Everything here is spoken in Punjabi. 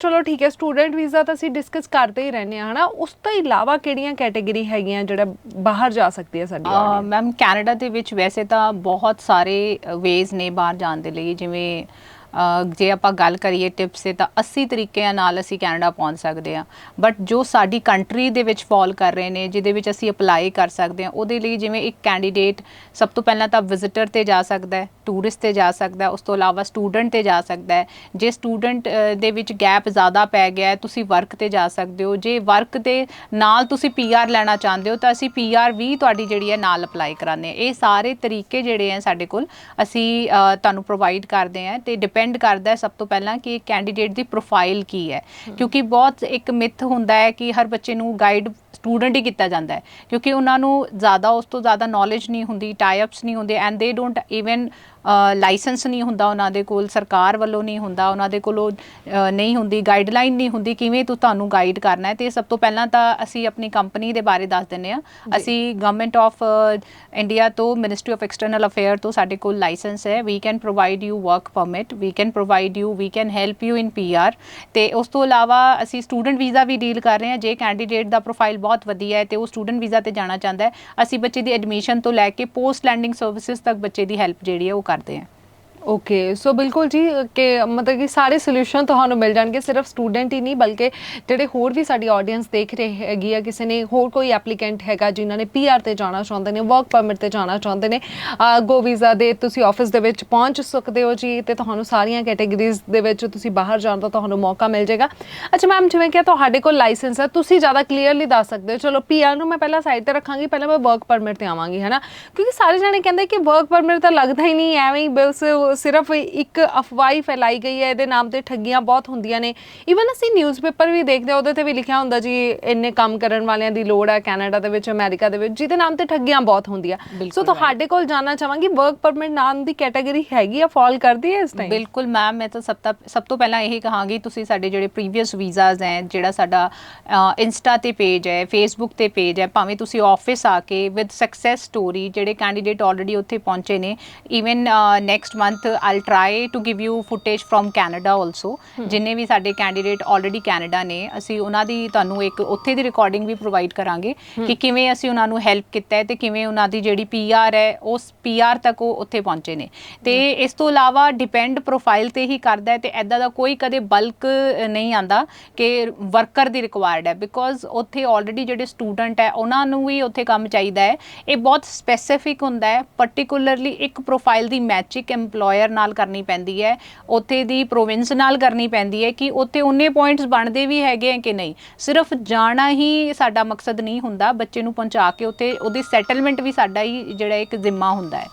ਚਲੋ ਠੀਕ ਹੈ ਸਟੂਡੈਂਟ ਵੀਜ਼ਾ ਤਾਂ ਅਸੀਂ ਡਿਸਕਸ ਕਰਦੇ ਹੀ ਰਹਿੰਦੇ ਹਾਂ ਹਨਾ ਉਸ ਤੋਂ ਇਲਾਵਾ ਕਿਹੜੀਆਂ ਕੈਟਾਗਰੀ ਹੈਗੀਆਂ ਜਿਹੜਾ ਬਾਹਰ ਜਾ ਸਕਦੀ ਹੈ ਸਾਡੀ audience? ਮੈਮ ਕੈਨੇਡਾ ਦੇ ਵਿੱਚ ਵੈਸੇ ਤਾਂ ਬਹੁਤ ਸਾਰੇ ਵੇਜ਼ ਨੇ ਬਾਹਰ ਜਾਣ ਦੇ ਲਈ ਜਿਵੇਂ ਜੇ ਆਪਾਂ ਗੱਲ ਕਰੀਏ ਟਿਪਸ ਤੇ ਤਾਂ 80 ਤਰੀਕਿਆਂ ਨਾਲ ਅਸੀਂ ਕੈਨੇਡਾ ਪਹੁੰਚ ਸਕਦੇ ਹਾਂ। ਬਟ ਜੋ ਸਾਡੀ ਕੰਟਰੀ ਦੇ ਵਿੱਚ ਫਾਲ ਕਰ ਰਹੇ ਨੇ, ਜਿਹਦੇ ਵਿੱਚ ਅਸੀਂ ਅਪਲਾਈ ਕਰ ਸਕਦੇ ਹਾਂ, ਉਹਦੇ ਲਈ ਜਿਵੇਂ ਇੱਕ ਕੈਂਡੀਡੇਟ ਸਭ ਤੋਂ ਪਹਿਲਾਂ ਤਾਂ ਵਿਜ਼ਿਟਰ ਤੇ ਜਾ ਸਕਦਾ ਹੈ ਟੂਰਿਸਟ ਤੇ ਜਾ ਸਕਦਾ ਹੈ, ਉਸ ਤੋਂ ਇਲਾਵਾ ਸਟੂਡੈਂਟ ਤੇ ਜਾ ਸਕਦਾ ਹੈ। ਜੇ ਸਟੂਡੈਂਟ ਦੇ ਵਿੱਚ ਗੈਪ ਜ਼ਿਆਦਾ ਪੈ ਗਿਆ ਤੁਸੀਂ ਵਰਕ ਤੇ ਜਾ ਸਕਦੇ ਹੋ। ਜੇ ਵਰਕ ਦੇ ਨਾਲ ਤੁਸੀਂ ਪੀਆਰ ਲੈਣਾ ਚਾਹੁੰਦੇ ਹੋ, ਤਾਂ ਅਸੀਂ ਪੀਆਰ ਵੀ ਤੁਹਾਡੀ ਜਿਹੜੀ ਹੈ ਨਾਲ ਅਪਲਾਈ ਕਰਾਉਂਦੇ ਹਾਂ। ਇਹ ਸਾਰੇ ਤਰੀਕੇ ਜਿਹੜੇ ਆ ਸਾਡੇ ਕੋਲ ਅਸੀਂ ਤੁਹਾਨੂੰ ਪ੍ਰੋਵਾਈਡ ਕਰਦੇ ਹਾਂ ਤੇ ਡਿਪੈਂਡ ਕਰਦਾ ਹੈ ਸਭ ਤੋਂ ਪਹਿਲਾਂ ਕਿ ਕੈਂਡੀਡੇਟ ਦੀ ਪ੍ਰੋਫਾਈਲ ਕੀ ਹੈ। ਕਿਉਂਕਿ ਬਹੁਤ ਇੱਕ ਮਿਥ ਹੁੰਦਾ ਹੈ ਕਿ ਹਰ ਬੱਚੇ ਨੂੰ ਗਾਈਡ ਸਟੂਡੈਂਟ ਹੀ ਕੀਤਾ ਜਾਂਦਾ ਹੈ ਕਿਉਂਕਿ ਉਹਨਾਂ ਨੂੰ ਜ਼ਿਆਦਾ ਉਸ ਤੋਂ ਜ਼ਿਆਦਾ ਨੌਲੇਜ ਨਹੀਂ ਹੁੰਦੀ ਟਾਈ ਅਪਸ ਨਹੀਂ ਹੁੰਦੇ and they don't even licence ਨਹੀਂ ਹੁੰਦਾ ਉਹਨਾਂ ਦੇ ਕੋਲ ਸਰਕਾਰ ਵੱਲੋਂ ਨਹੀਂ ਹੁੰਦਾ ਉਹਨਾਂ ਦੇ ਕੋਲ ਨਹੀਂ ਹੁੰਦੀ ਗਾਈਡਲਾਈਨ ਨਹੀਂ ਹੁੰਦੀ ਕਿਵੇਂ ਤੂੰ ਤੁਹਾਨੂੰ ਗਾਈਡ ਕਰਨਾ ਹੈ ਤੇ ਸਭ ਤੋਂ ਪਹਿਲਾਂ ਤਾਂ ਅਸੀਂ ਆਪਣੀ ਕੰਪਨੀ ਦੇ ਬਾਰੇ ਦੱਸ ਦਿੰਨੇ ਆ ਅਸੀਂ ਗਵਰਨਮੈਂਟ ਆਫ ਇੰਡੀਆ ਤੋਂ ਮਿਨਿਸਟਰੀ ਆਫ ਐਕਸਟਰਨਲ ਅਫੇਅਰ ਤੋਂ ਸਾਡੇ ਕੋਲ ਲਾਇਸੈਂਸ ਹੈ। We can provide you work permit we can provide you we can help you in PR ਤੇ ਉਸ ਤੋਂ ਇਲਾਵਾ ਅਸੀਂ ਸਟੂਡੈਂਟ ਵੀਜ਼ਾ ਵੀ ਡੀਲ ਕਰ ਰਹੇ ਹਾਂ। ਜੇ ਕੈਂਡੀਡੇਟ ਦਾ ਪ੍ਰੋਫਾਈਲ ਬਹੁਤ ਵਧੀਆ ਹੈ ਤੇ ਉਹ ਸਟੂਡੈਂਟ ਵੀਜ਼ਾ ਤੇ ਜਾਣਾ ਚਾਹੁੰਦਾ ਹੈ। ਅਸੀਂ ਬੱਚੇ ਦੀ ਐਡਮਿਸ਼ਨ ਤੋਂ ਲੈ ਕੇ ਪੋਸਟ ਲੈਂਡਿੰਗ ਸਰਵਿਸਿਜ਼ ਤੱਕ ਬੱਚੇ ਦੀ ਹੈਲਪ ਜਿਹੜੀ ਹੈ ਉਹ ਕਰਦੇ ਹਾਂ। ਓਕੇ ਸੋ ਬਿਲਕੁਲ ਜੀ ਕਿ ਮਤਲਬ ਕਿ ਸਾਰੇ ਸੋਲੂਸ਼ਨ ਤੁਹਾਨੂੰ ਮਿਲ ਜਾਣਗੇ, ਸਿਰਫ ਸਟੂਡੈਂਟ ਹੀ ਨਹੀਂ, ਬਲਕਿ ਜਿਹੜੇ ਹੋਰ ਵੀ ਸਾਡੀ ਆਡੀਅנס ਦੇਖ ਰਹੇ ਹੈਗੀ ਆ, ਕਿਸੇ ਨੇ ਹੋਰ ਕੋਈ ਐਪਲੀਕੈਂਟ ਹੈਗਾ ਜਿਨ੍ਹਾਂ ਨੇ ਪੀਆਰ ਤੇ ਜਾਣਾ ਚਾਹੁੰਦੇ ਨੇ ਵਰਕ ਪਰਮਿਟ ਤੇ ਜਾਣਾ ਚਾਹੁੰਦੇ ਨੇ ਗੋ ਵੀਜ਼ਾ ਦੇ ਤੁਸੀਂ ਆਫਿਸ ਦੇ ਵਿੱਚ ਪਹੁੰਚ ਸਕਦੇ ਹੋ ਜੀ, ਤੇ ਤੁਹਾਨੂੰ ਸਾਰੀਆਂ ਕੈਟਾਗਰੀਜ਼ ਦੇ ਵਿੱਚ ਤੁਸੀਂ ਬਾਹਰ ਜਾਣ ਦਾ ਤੁਹਾਨੂੰ ਮੌਕਾ ਮਿਲ ਜਾਏਗਾ। ਅੱਛਾ ਮੈਮ ਜਿਵੇਂ ਕਿ ਤੁਹਾਡੇ ਕੋਲ ਲਾਇਸੈਂਸ ਹੈ ਤੁਸੀਂ ਜ਼ਿਆਦਾ ਕਲੀਅਰਲੀ ਦੱਸ ਸਕਦੇ ਹੋ, ਚਲੋ ਪੀਆਰ ਨੂੰ ਮੈਂ ਪਹਿਲਾਂ ਸਾਈਡ ਤੇ ਰੱਖਾਂਗੀ, ਪਹਿਲਾਂ ਮੈਂ ਵਰਕ ਪਰਮਿਟ ਤੇ ਆਵਾਂਗੀ, ਹੈਨਾ? ਕਿਉਂਕਿ ਸਾਰੇ ਜਣੇ ਕਹਿੰਦੇ ਕਿ ਵਰਕ ਪਰਮਿਟ ਤਾਂ ਲੱਗਦਾ ਹੀ ਨਹੀਂ, ਐਵੇਂ ਹੀ ਬਿਲਸ ਸਿਰਫ ਇੱਕ ਅਫਵਾਹ ਫੈਲਾਈ ਗਈ ਹੈ ਇਹਦੇ ਨਾਮ ਤੇ ਠੱਗੀਆਂ ਬਹੁਤ ਹੁੰਦੀਆਂ ਨੇ। ਇਵਨ ਅਸੀਂ ਨਿਊਜ਼ਪੇਪਰ ਵੀ ਦੇਖਦੇ ਹਾਂ ਉਹਦੇ ਤੇ ਵੀ ਲਿਖਿਆ ਹੁੰਦਾ ਜੀ ਇੰਨੇ ਕੰਮ ਕਰਨ ਵਾਲਿਆਂ ਦੀ ਲੋੜ ਹੈ ਕੈਨੇਡਾ ਦੇ ਵਿੱਚ ਅਮਰੀਕਾ ਦੇ ਵਿੱਚ ਜਿਹਦੇ ਨਾਮ ਤੇ ਠੱਗੀਆਂ ਬਹੁਤ ਹੁੰਦੀਆਂ। ਸੋ ਤੁਹਾਡੇ ਕੋਲ ਜਾਨਣਾ ਚਾਹਾਂਗੀ ਵਰਕ ਪਰਮਿਟ ਨਾਮ ਦੀ ਕੈਟਾਗਰੀ ਹੈਗੀ ਆ ਫਾਲ ਕਰਦੀ ਹੈ ਇਸ ਟਾਈਮ ਬਿਲਕੁਲ ਮੈਮ ਮੈਂ ਤਾਂ ਸਭ ਤੋਂ ਸਭ ਤੋਂ ਪਹਿਲਾਂ ਇਹ ਕਹਾਂਗੀ ਤੁਸੀਂ ਸਾਡੇ ਜਿਹੜੇ ਪ੍ਰੀਵੀਅਸ ਵੀਜ਼ਾਸ ਹੈ ਜਿਹੜਾ ਸਾਡਾ ਇੰਸਟਾ ਤੇ ਪੇਜ ਹੈ ਫੇਸਬੁੱਕ ਤੇ ਪੇਜ ਹੈ ਭਾਵੇਂ ਤੁਸੀਂ ਆਫਿਸ ਆ ਕੇ ਵਿਦ ਸਕਸੈਸ ਸਟੋਰੀ ਜਿਹੜੇ ਕੈਂਡੀਡੇਟ ਆਲਰੇਡੀ ਉੱਥੇ ਪਹੁੰਚੇ ਨੇ even next month all try to give you footage from Canada also ਜਿੰਨੇ ਵੀ ਸਾਡੇ ਕੈਂਡੀਡੇਟ ਆਲਰੇਡੀ ਕੈਨੇਡਾ ਨੇ ਅਸੀਂ ਉਹਨਾਂ ਦੀ ਤੁਹਾਨੂੰ ਇੱਕ ਉੱਥੇ ਦੀ ਰਿਕਾਰਡਿੰਗ ਵੀ ਪ੍ਰੋਵਾਈਡ ਕਰਾਂਗੇ ਕਿ ਕਿਵੇਂ ਅਸੀਂ ਉਹਨਾਂ ਨੂੰ ਹੈਲਪ ਕੀਤਾ ਹੈ ਤੇ ਕਿਵੇਂ ਉਹਨਾਂ ਦੀ ਜਿਹੜੀ ਪੀਆਰ ਹੈ ਉਸ ਪੀਆਰ ਤੱਕ ਉਹ ਉੱਥੇ ਪਹੁੰਚੇ ਨੇ ਤੇ ਇਸ ਤੋਂ ਇਲਾਵਾ ਡਿਪੈਂਡ ਪ੍ਰੋਫਾਈਲ ਤੇ ਹੀ ਕਰਦਾ ਹੈ ਤੇ ਐਦਾਂ ਦਾ ਕੋਈ ਕਦੇ ਬਲਕ ਨਹੀਂ ਆਂਦਾ ਕਿ ਵਰਕਰ ਦੀ ਰਿਕੁਆਇਰਡ ਹੈ ਬਿਕੋਜ਼ ਉੱਥੇ ਆਲਰੇਡੀ ਜਿਹੜੇ ਸਟੂਡੈਂਟ ਹੈ ਉਹਨਾਂ ਨੂੰ ਵੀ ਉੱਥੇ ਕੰਮ ਚਾਹੀਦਾ ਹੈ ਇਹ ਬਹੁਤ ਸਪੈਸੀਫਿਕ ਹੁੰਦਾ ਹੈ ਪਾਰਟਿਕੂਲਰਲੀ ਇੱਕ ਪ੍ਰੋਫਾਈਲ ਦੀ ਮੈਚਿਕ EMPLOYER ਨਾਲ ਕਰਨੀ ਪੈਂਦੀ ਹੈ, ਉੱਥੇ ਦੀ ਪ੍ਰੋਵਿੰਸ ਨਾਲ ਕਰਨੀ ਪੈਂਦੀ ਹੈ ਕਿ ਉੱਥੇ ਉਹਨੇ ਪੁਆਇੰਟਸ ਬਣਦੇ ਵੀ ਹੈਗੇ ਆ ਕਿ ਨਹੀਂ। ਸਿਰਫ ਜਾਣਾ ਹੀ ਸਾਡਾ ਮਕਸਦ ਨਹੀਂ ਹੁੰਦਾ, ਬੱਚੇ ਨੂੰ ਪਹੁੰਚਾ ਕੇ ਉੱਥੇ ਉਹਦੀ ਸੈਟਲਮੈਂਟ ਵੀ ਸਾਡਾ ਹੀ ਜਿਹੜਾ ਇੱਕ ਜ਼ਿੰਮਾ ਹੁੰਦਾ ਹੈ।